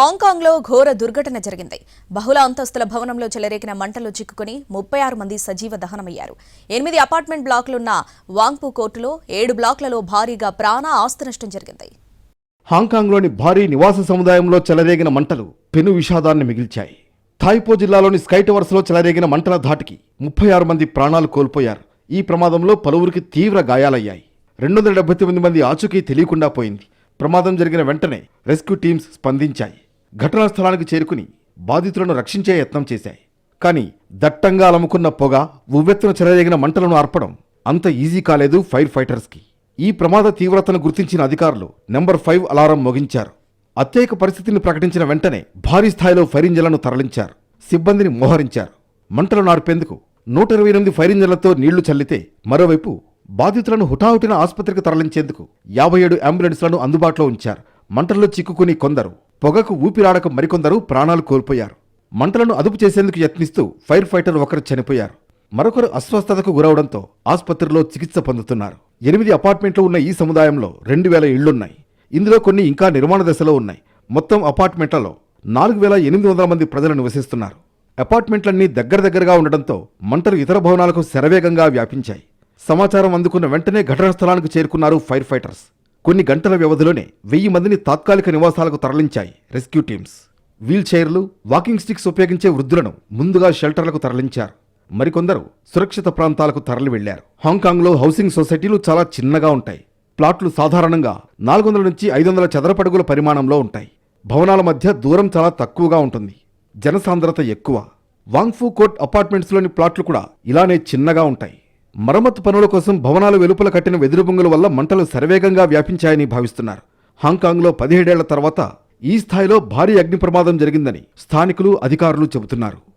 హాంకాంగ్లో ఘోర దుర్ఘటన జరిగింది. బహుళ అంతస్తుల భవనంలో చెలరేగిన మంటలు చిక్కుకుని ముప్పై ఆరు మంది సజీవ దహనమయ్యారు. ఎనిమిది అపార్ట్మెంట్ బ్లాక్లున్న వాంగ్పూ కోర్టులో ఏడు బ్లాక్లలో భారీగా ప్రాణ ఆస్తి నష్టం జరిగింది. హాంకాంగ్లోని భారీ నివాస సముదాయంలో చెలరేగిన మంటలు పెను విషాదాన్ని మిగిల్చాయి. థాయిపో జిల్లాలోని స్కై టవర్స్లో చెలరేగిన మంటల ధాటికి ముప్పై ఆరు మంది ప్రాణాలు కోల్పోయారు. ఈ ప్రమాదంలో పలువురికి తీవ్ర గాయాలయ్యాయి. రెండు వందల డెబ్బై తొమ్మిది మంది ఆచూకీ తెలియకుండా పోయింది. ప్రమాదం జరిగిన వెంటనే రెస్క్యూ టీమ్స్ స్పందించాయి. ఘటనా స్థలానికి చేరుకుని బాధితులను రక్షించే యత్నం చేశాయి. కానీ దట్టంగా అలముకున్న పొగ ఉవ్వెత్తున చెలరేగిన మంటలను ఆర్పడం అంత ఈజీ కాలేదు ఫైర్ ఫైటర్స్కి. ఈ ప్రమాద తీవ్రతను గుర్తించిన అధికారులు నెంబర్ ఫైవ్ అలారం మోగించారు. అత్యయిక పరిస్థితిని ప్రకటించిన వెంటనే భారీ స్థాయిలో ఫైర్ ఇంజన్లను తరలించారు. సిబ్బందిని మోహరించారు. మంటలు నార్పేందుకు నూట ఇరవై ఎనిమిది ఫైర్ ఇంజన్లతో నీళ్ళు చల్లితే మరోవైపు బాధితులను హుటాహుటిన ఆసుపత్రికి తరలించేందుకు యాభై ఏడు అంబులెన్స్లను అందుబాటులో ఉంచారు. మంటల్లో చిక్కుకుని కొందరు పొగకు ఊపిరాడక మరికొందరు ప్రాణాలు కోల్పోయారు. మంటలను అదుపు చేసేందుకు యత్నిస్తూ ఫైర్ ఫైటర్ ఒకరు చనిపోయారు. మరొకరు అస్వస్థతకు గురవడంతో ఆసుపత్రిలో చికిత్స పొందుతున్నారు. ఎనిమిది అపార్ట్మెంట్లు ఉన్న ఈ సముదాయంలో రెండు వేల ఇళ్ళున్నాయి ఇందులో కొన్ని ఇంకా నిర్మాణ దశలో ఉన్నాయి. మొత్తం అపార్ట్మెంట్లలో నాలుగు వేల ఎనిమిది వందల మంది ప్రజలు నివసిస్తున్నారు. అపార్ట్మెంట్లన్నీ దగ్గర దగ్గరగా ఉండడంతో మంటలు ఇతర భవనాలకు శరవేగంగా వ్యాపించాయి. సమాచారం అందుకున్న వెంటనే ఘటనా స్థలానికి చేరుకున్నారు ఫైర్ ఫైటర్స్. కొన్ని గంటల వ్యవధిలోనే వెయ్యి మందిని తాత్కాలిక నివాసాలకు తరలించాయి రెస్క్యూ టీమ్స్. వీల్ చైర్లు వాకింగ్ స్టిక్స్ ఉపయోగించే వృద్ధులను ముందుగా షెల్టర్లకు తరలించారు. మరికొందరు సురక్షిత ప్రాంతాలకు తరలి వెళ్ళారు హాంకాంగ్లో హౌసింగ్ సొసైటీలు చాలా చిన్నగా ఉంటాయి. ప్లాట్లు సాధారణంగా నాలుగు వందల నుంచి ఐదు వందల చదరపడుగుల పరిమాణంలో ఉంటాయి. భవనాల మధ్య దూరం చాలా తక్కువగా ఉంటుంది. జనసాంద్రత ఎక్కువ. వాంగ్ఫూ కోట్ అపార్ట్మెంట్స్లోని ప్లాట్లు కూడా ఇలానే చిన్నగా ఉంటాయి. మరమ్మతు పనుల కోసం భవనాలు వెలుపల కట్టిన వెదురు బొంగుల వల్ల మంటలు శరవేగంగా వ్యాపించాయని భావిస్తున్నారు. హాంకాంగ్లో పదిహేడేళ్ళ తర్వాత ఈ స్థాయిలో భారీ అగ్ని ప్రమాదం జరిగిందని స్థానికులు అధికారులు చెబుతున్నారు.